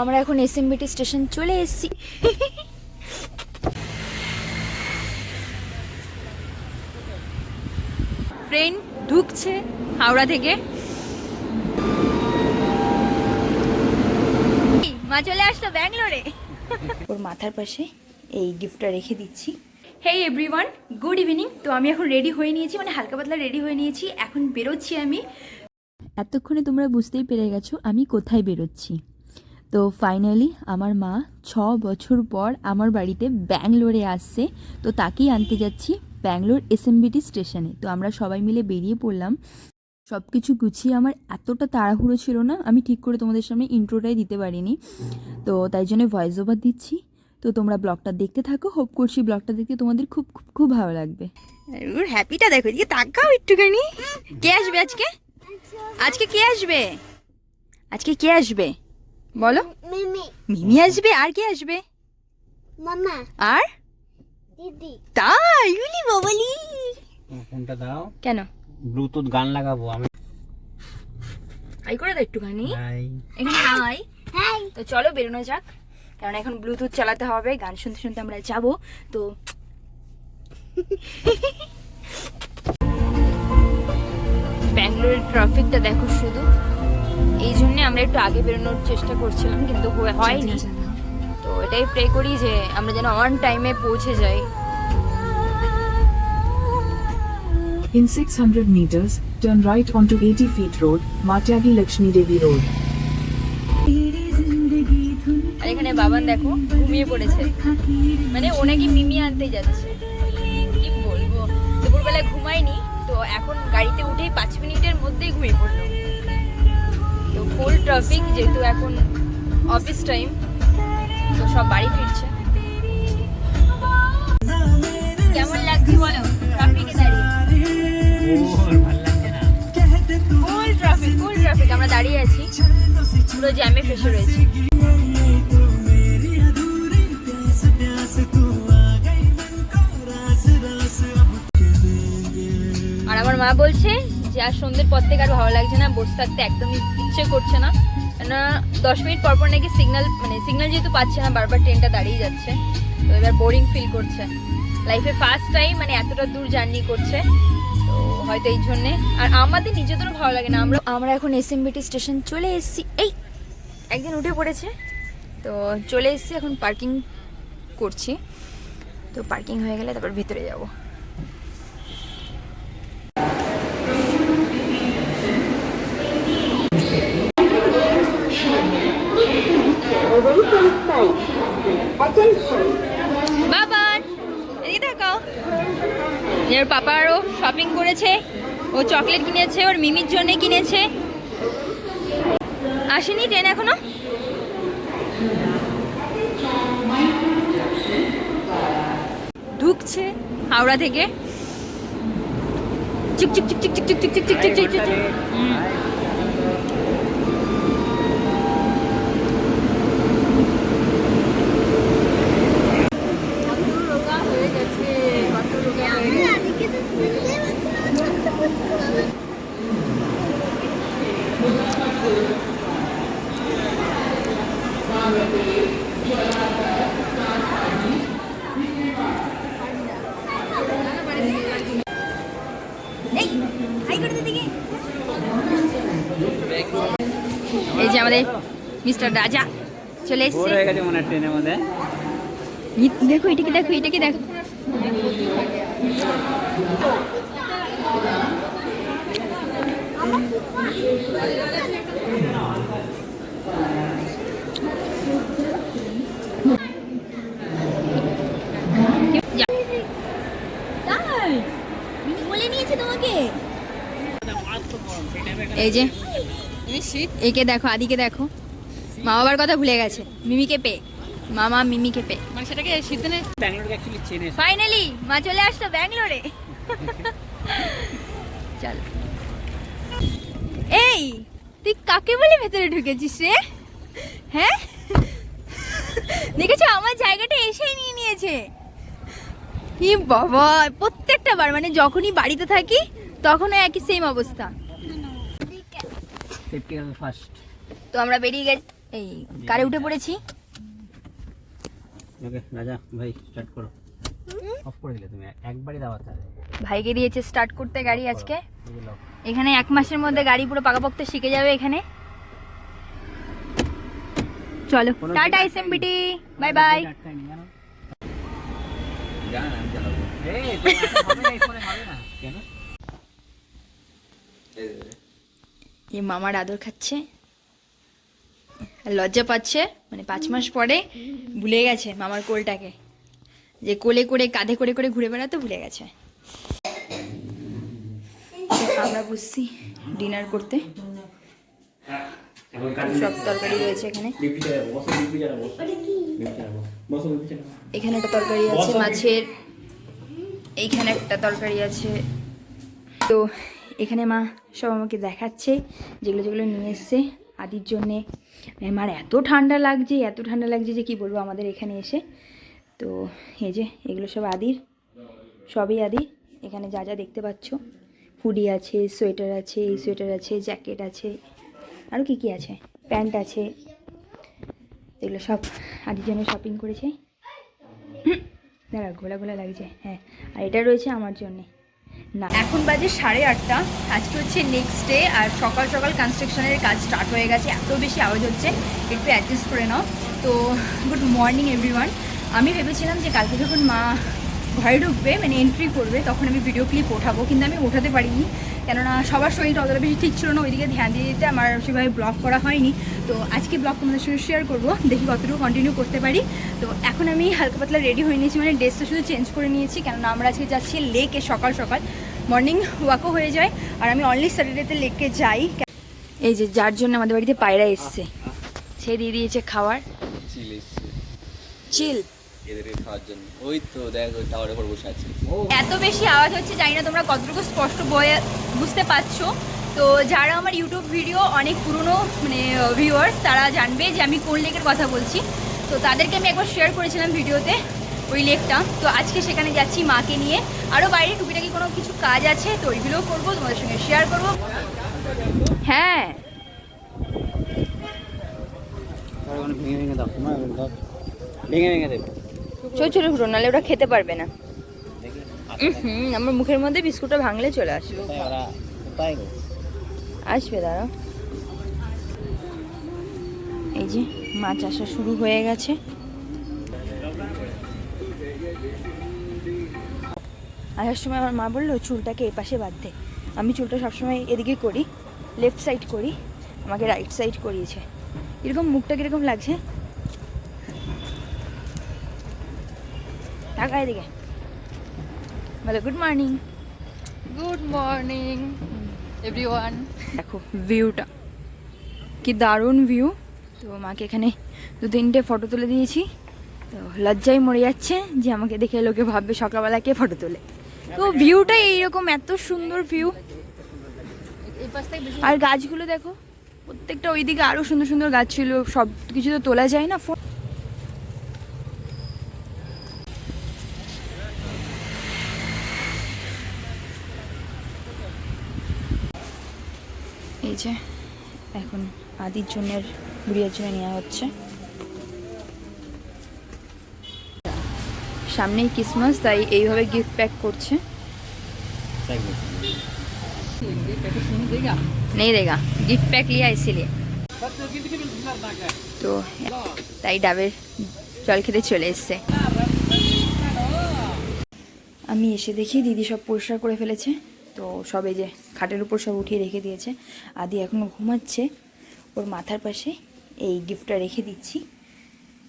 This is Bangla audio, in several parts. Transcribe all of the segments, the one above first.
আমরা এখন এসএমবিটি স্টেশন চলে এসেছি। ট্রেন ঢুকছে হাওড়া থেকে। মা চলে আসলো ব্যাঙ্গালোরে। ওর মাথার পাশে এই গিফটটা রেখে দিচ্ছি। হেই এভরিওয়ান গুড ইভিনিং তো আমি এখন রেডি হয়ে নিয়েছি মানে হালকা পাতলা রেডি হয়ে নিয়েছি। এখন বেরোচ্ছি আমি। এতক্ষণে তোমরা বুঝতেই পেরে গেছো আমি কোথায় বেরোচ্ছি। তো ফাইনালি আমার মা ছ বছর পর আমার বাড়িতে ব্যাঙ্গলোরে আসছে। তো তাকেই আনতে যাচ্ছি ব্যাঙ্গলোর এসএমবিটি স্টেশনে তো আমরা সবাই মিলে বেরিয়ে পড়লাম। সব কিছু গুছিয়ে আমার এতটা তাড়াহুড়ো ছিল না, আমি ঠিক করে তোমাদের সামনে ইন্ট্রোটাই দিতে পারিনি। তো তাই জন্য ভয়েস ওভার দিচ্ছি। তো তোমরা ব্লগটা দেখতে থাকো হোপ করছি ব্লগটা দেখতে তোমাদের খুব খুব খুব ভালো লাগবে। ওর হ্যাপিটা দেখো, এদিকে তাকাও একটুখানি। কে আসবে আজকে? আজকে কে আসবে? আজকে কে আসবে? বলো। মিমি। মিমি আসবে আর কে আসবে? মামা। আর? দিদি। তাই ইউলি বাবালি। ফোনটা দাও। কেন? ব্লুটুথ গান লাগাবো আমি আই করে দাও একটুখানি। হাই। এখানে আই হাই। তো চলো বেরোনো যাক। কারণ এখন ব্লুটুথ চালাতে হবে গান শুনতে শুনতে আমরা যাব তো ব্যাঙ্গালোরের ট্রাফিকটা দেখো শুধু। এই জন্য আমরা একটু আগে বেরোনোর চেষ্টা করছিলাম কিন্তু হয়নি। তো এটাই প্রে করি যে আমরা যেন অন টাইমে পৌঁছে যাই। In 600 meters, turn right onto 80 feet road, Matyagi Lakshmi Devi Road. আর এখানে বাবান দেখো ঘুমিয়ে পড়েছে। মানে ও নাকি মিমি আনতে যাচ্ছে। কি বলব? দুপুরবেলায় ঘুমায়নি তো এখন গাড়িতে উঠেই পাঁচ মিনিটের মধ্যেই ঘুমিয়ে পড়ল। ফুল ট্রাফিক যেহেতু এখন অফিস টাইম তো সব বাড়ি ফিরছে। কেমন লাগছে বলো? ট্রাফিকে দাঁড়িয়ে? ফুল ট্রাফিক ফুল ট্রাফিক আমরা দাঁড়িয়ে আছি। পুরো জ্যামে ফেসে রয়েছি। আর আমার মা বলছে যে আর সন্ধ্যের পর থেকে আর ভালো লাগছে না, বসে থাকতে একদমই ইচ্ছে করছে না। কেননা দশ মিনিট পর পর নাকি সিগনাল মানে সিগনাল যেহেতু পাচ্ছে না, বারবার ট্রেনটা দাঁড়িয়ে যাচ্ছে। তো এবার বোরিং ফিল করছে। লাইফে ফার্স্ট টাইম মানে এতটা দূর জার্নি করছে। তো হয়তো এই জন্যে। আর আমাদের নিজেদেরও ভালো লাগে না। আমরা আমরা এখন এসএমবিটি স্টেশন চলে এসেছি। এই একদিন উঠে পড়েছে। তো চলে এসেছি, এখন পার্কিং করছি। তো পার্কিং হয়ে গেলে তারপর ভিতরে যাব বাবার এদিকে দেখাও ওর পাপারও শপিং করেছে ও চকলেট কিনেছে ওর মিমির জন্য কিনেছে আসেনি ট্রেন এখনও ঢুকছে হাওড়া থেকে চুক চুক চুক চুক চুক চুক চুক চুক চুক চুক চুক চুক চুক। হুম। আজকে তো শুনতে এই যে আমাদের মিস্টার রাজা চলে এসছে। হয়ে গেছে মনে ট্রেনের মধ্যে। দেখো এটাকে দেখো এটাকে দেখো যা। তাই? মিনি বলে নিয়েছে তোমাকে এই যে একে দেখো আদিকে দেখো। মা বাবার কথা ভুলে গেছে। মিমিকে পে মামা মিমিকে পে মানে সেটাকে সিদ্ধনে ব্যাঙ্গালোরকে অ্যাকচুয়ালি চেনে। ফাইনালি মা চলে আসলো ব্যাঙ্গালোরে। চল। এই তুই কাকে বলে ভেতরে ঢুকেছিস রে? হ্যাঁ? দেখেছ আমার জায়গাটা এসেই নিয়ে নিয়েছে। কি বাবা প্রত্যেকটা বার মানে যখনই বাড়িতে থাকি তখনও একই সেম অবস্থা। তো আমরা বেরিয়ে গেছি। এই কারে উঠে পড়েছি? ওকে রাজা ভাই স্টার্ট করো। অফ করে দিলে তুমি একবারই দাও তাহলে ভাইকে দিয়েছে স্টার্ট করতে গাড়ি আজকে। এখানে এক মাসের মধ্যে গাড়ি পুরো পাকাপোক্ত শিখে যাবে এখানে। চলো টাটা এসএমবিটি বাই বাই? এ মামার আদর খাচ্ছে। আর লজ্জা পাচ্ছে মানে পাঁচ মাস পরে ভুলে গেছে মামার কোলটাকে। যে কোলে করে, কাঁধে করে করে ঘুরে বেড়াতে ভুলে গেছে। আমরা বুঝছি ডিনার করতে। সব তরকারি রয়েছে এখানে। এখানে একটা তরকারি আছে, মাছের। এইখানে একটা তরকারি আছে। তো এখানে মা সব আমাকে দেখাচ্ছে, যেগুলো যেগুলো নিয়ে এসছে। আদির জন্যে। আমার এত ঠান্ডা লাগছে, এত ঠান্ডা লাগছে যে কি বলব আমাদের এখানে এসে। তো এই যে এগুলো সব আদির, সবই আদির। এখানে যা যা দেখতে পাচ্ছ। হুডি আছে, সোয়েটার আছে, এই সোয়েটার আছে, জ্যাকেট আছে আরও কী কী আছে? প্যান্ট আছে। এগুলো সব আদির জন্য শপিং করেছে। দাঁড়া গোলা গোলা লাগছে হ্যাঁ। আর এটা রয়েছে আমার জন্যে। না, এখন বাজে সাড়ে আটটা। আজকে হচ্ছে নেক্সট ডে আর সকাল সকাল কনস্ট্রাকশনের কাজ স্টার্ট হয়ে গেছে। এত বেশি আওয়াজ হচ্ছে, একটু অ্যাডজাস্ট করে নাও। তো গুড মর্নিং এভরিওয়ান আমি ভেবেছিলাম যে কালকে যখন মা ঘরে ঢুকবে মানে এন্ট্রি করবে তখন আমি ভিডিও ক্লিপ ওঠাবো কিন্তু আমি ওঠাতে পারিনি। কেননা সবার শরীরটা অতটা বেশি ঠিক ছিল না ওইদিকে ধ্যান দিয়ে দিতে আমার সেভাবে ব্লগ করা হয়নি। তো আজকে ব্লগ তোমাদের সঙ্গে শেয়ার করব দেখি কতটুকু কন্টিনিউ করতে পারি। তো এখন আমি হালকা পাতলা রেডি হয়ে নিয়েছি মানে ড্রেসটা শুধু চেঞ্জ করে নিয়েছি কেননা আমরা আজকে যাচ্ছি লেকে সকাল সকাল। মর্নিং ওয়াকও হয়ে যায় আর আমি অনলি স্যাটারডেতে লেকে যাই। এই যে যার জন্য আমাদের বাড়িতে পায়রা এসছে। সে দিয়ে দিয়েছে খাওয়ার। চিল চিল এদেরকে খাওয়ার জন্য। ওই তো দেখ ওই টাওয়ারের উপর বসে আছে। এত বেশি আওয়াজ হচ্ছে জানি না তোমরা কতটুকু স্পষ্ট বয়ে বুঝতে পারছ। তো যারা আমার ইউটিউব ভিডিও অনেক পুরনো মানে ভিউয়ার্স তারা জানবে যে আমি কোন লেকের কথা বলছি। তো তাদেরকে আমি একবার শেয়ার করেছিলাম ভিডিওতে ওই লেকটা তো আজকে সেখানে যাচ্ছি মাকে নিয়ে। আরও বাইরে টুকিটাকি কোনো কিছু কাজ আছে তো ওইগুলোও করব তোমাদের সঙ্গে শেয়ার করব। হ্যাঁ। ভেঙে ভেঙে দাও। দাও। ভেঙে ভেঙে দেবে। ছোট ছোট ফুটো নাহলে ওরা খেতে পারবে না। হুম আমার মুখের মধ্যে বিস্কুটটা ভাঙলে চলে আসবে আসবে দাঁড়া এই যে মাছ আসা শুরু হয়ে গেছে। আসার সময় আমার মা বলল চুলটাকে এ পাশে বাঁধতে। আমি চুলটা সবসময় এদিকে করি লেফট সাইড করি আমাকে রাইট সাইড করিয়েছে। এরকম মুখটা কীরকম লাগছে? টাকা এদিকে। বলো good morning good morning everyone দেখো ভিউটা কি দারুণ ভিউ তো মাকে এখানে দু তিনটে ফটো তুলে দিয়েছি। তো লজ্জায় মরে যাচ্ছে যে আমাকে দেখে লোকে ভাববে সকালবেলা কে ফটো তোলে। তো ভিউটা এইরকম এত সুন্দর ভিউ আর গাছগুলো দেখো প্রত্যেকটা ওইদিকে আরও সুন্দর সুন্দর গাছ ছিল সব কিছু তো তোলা যায় না। এই এখন আদির জন্য বুড়িয়ার জন্য নেওয়া হচ্ছে। সামনেই ক্রিসমাস তাই এইভাবে গিফট প্যাক করছে। নেই রেগা গিফট প্যাক লিয়ে আইসিলে তো, তাই ডাবের জল খেতে চলে এসছে। আমি এসে দেখি দিদি সব পরিষ্কার করে ফেলেছে। তো সব এই যে খাটের উপর সব উঠিয়ে রেখে দিয়েছে। আদি এখনও ঘুমাচ্ছে। ওর মাথার পাশে এই গিফটটা রেখে দিচ্ছি।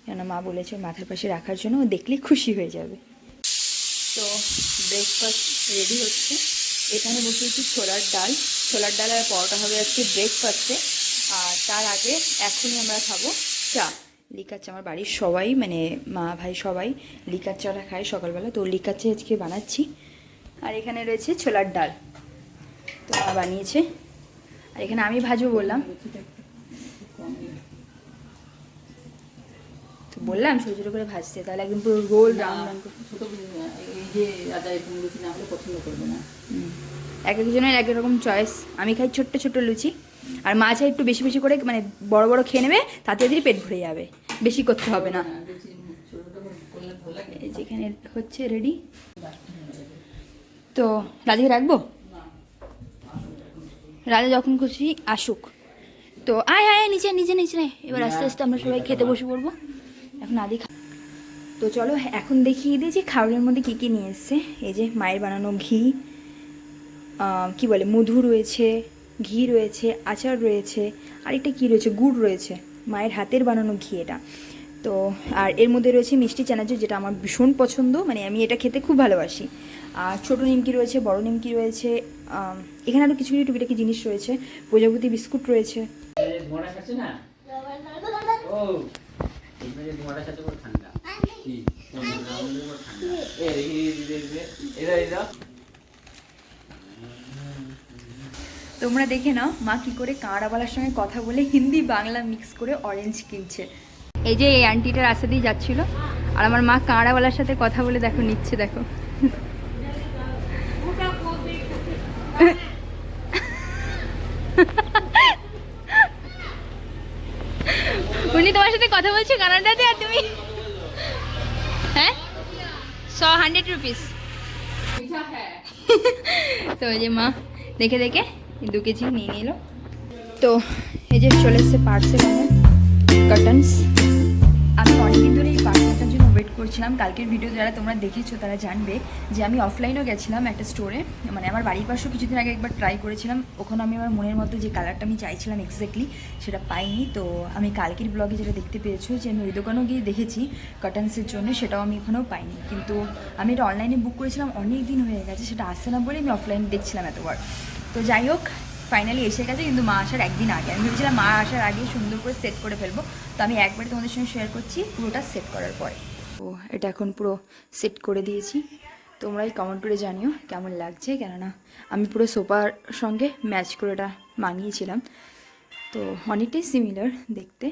কেন মা বলেছে ওর মাথার পাশে রাখার জন্য ও দেখলে খুশি হয়ে যাবে। তো ব্রেকফাস্ট রেডি হচ্ছে। এখানে বসিয়েছি ছোলার ডাল। ছোলার ডাল আর পরোটা হবে আজকে ব্রেকফাস্টে আর তার আগে এখনই আমরা খাব চা। লিকার চা আমার বাড়ির সবাই মানে মা, ভাই সবাই লিকার চাটা খায় সকালবেলা। তো লিকার চা আজকে বানাচ্ছি। আর এখানে রয়েছে ছোলার ডাল। তো মা বানিয়েছে। আর এখানে আমি ভাজবো বললাম। তো বললাম ছোটো ছোটো করে ভাজতে তাহলে একদম পুরো রোল রাউন্ড রাউন্ড এই যে আদা এরকম লুচি না হলে পছন্দ করবে না। এক একজনের এক রকম চয়েস আমি খাই ছোট্ট ছোট্ট লুচি। আর মা চাই একটু বেশি বেশি করে মানে বড় বড় খেয়ে নেবে তাতে যদি পেট ভরে যাবে। বেশি করতে হবে না। যেখানে হচ্ছে রেডি তো রাজাকে রাখব? রাজা যখন খুশি আসুক। তো আয় আয় নিচে নিচে নিচে। নে। এবার আস্তে আস্তে আমরা সবাই খেতে বসে পড়ব। এখন আদি তো চলো, এখন দেখিয়ে দিই যে খাবারের মধ্যে কী কী নিয়ে এসছে। এই যে মায়ের বানানো ঘি কি বলে, মধু রয়েছে, ঘি রয়েছে, আচার রয়েছে, আরেকটা কী রয়েছে, গুড় রয়েছে। মায়ের হাতের বানানো ঘি এটা। তো, আর এর মধ্যে রয়েছে মিষ্টি চানাচুর, যেটা আমার ভীষণ পছন্দ। মানে আমি এটা খেতে খুব ভালোবাসি। আর ছোটো নিমকি রয়েছে বড় নিমকি রয়েছে এখানে আরও কিছু কিছু টুকিটাকি জিনিস রয়েছে প্রজাপতি বিস্কুট রয়েছে। তোমরা দেখে নাও মা কি করে কাঁড়াওয়ালার সঙ্গে কথা বলে হিন্দি বাংলা মিক্স করে অরেঞ্জ কিনছে। এই যে এই আন্টিটা রাস্তা দিয়ে যাচ্ছিল আর আমার মা কাঁড়াওয়ালার সাথে কথা বলে দেখো নিচ্ছে দেখো উনি তোমার সাথে কথা বলছে কানাডাতে আর তুমি? হ্যাঁ? শ হান্ড্রেড রুপিস। তো ওই যে মা, দেখে দেখে দু কেজি নিয়ে নিল। তো এই যে চলে এসছে পার্সেল আমার কার্টনস আমি অনেকদিন ধরে এই ওয়েট করছিলাম। কালকের ভিডিও যারা তোমরা দেখেছ, তারা জানবে যে আমি অফলাইনেও গেছিলাম একটা স্টোরে মানে আমার বাড়ির পাশেও কিছুদিন আগে একবার ট্রাই করেছিলাম। ওখানে আমি আমার মনের মতো যে কালারটা আমি চাইছিলাম এক্স্যাক্টলি সেটা পাইনি। তো আমি কালকের ব্লগে যেটা দেখতে পেয়েছ, যে আমি ওই দোকানেও গিয়ে দেখেছি কার্টনসের জন্য, সেটাও আমি এখানেও পাইনি। কিন্তু আমি এটা অনলাইনে বুক করেছিলাম অনেক দিন হয়ে গেছে, সেটা আসছে না বলে আমি অফলাইনে দেখছিলাম এতবার। তো যাই হোক ফাইনালি এসে গেছে, কিন্তু মা আসার একদিন আগে। আমি ভেবেছিলাম মা আসার আগে সুন্দর করে সেট করে ফেলব। তো আমি একবারে তোমাদের সঙ্গে শেয়ার করছি, পুরোটা সেট করার পরে। ও, এটা এখন পুরো সেট করে দিয়েছি। তোমরাই কমেন্ট করে জানিও কেমন লাগছে, কেননা আমি পুরো সোফার সঙ্গে ম্যাচ করে এটা মানিয়েছিলাম তো অনেকটাই সিমিলার দেখতে।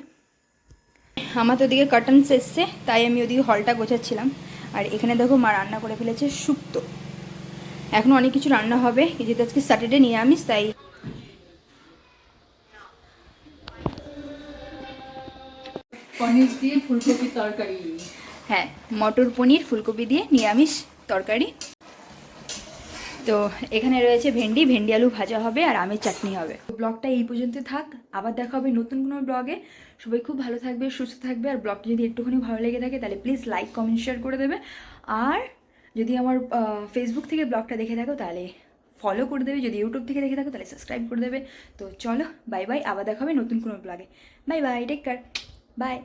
আমার তো ওদিকে কার্টনস এসছে, তাই আমি ওদিকে হলটা গোছাচ্ছিলাম। আর এখানে দেখো মা রান্না করে ফেলেছে শুক্তো। এখন অনেক কিছু রান্না হবে যেহেতু আজকে স্যাটারডে নিয়ে নিরামিষ, তাই পনির দিয়ে ফুলকপি তরকারি। হ্যাঁ মটর পনির, ফুলকপি দিয়ে নিরামিষ তরকারি। তো এখানে রয়েছে ভেন্ডি ভেন্ডি আলু ভাজা হবে আর আমের চাটনি হবে। ব্লগটা এই পর্যন্ত থাক, আবার দেখা হবে নতুন কোনো ব্লগে। সবাই খুব ভালো থাকবে, সুস্থ থাকবে আর ব্লগটা যদি একটুখানি ভালো লেগে থাকে তাহলে প্লিজ লাইক কমেন্ট শেয়ার করে দেবে। আর যদি আমার ফেসবুক থেকে ব্লগটা দেখে থাকো তাহলে ফলো করে দেবে। যদি ইউটিউব থেকে দেখে থাকো তাহলে সাবস্ক্রাইব করে দেবে। তো চলো বাই বাই আবার দেখা হবে নতুন কোনো ব্লগে। Bye bye take care bye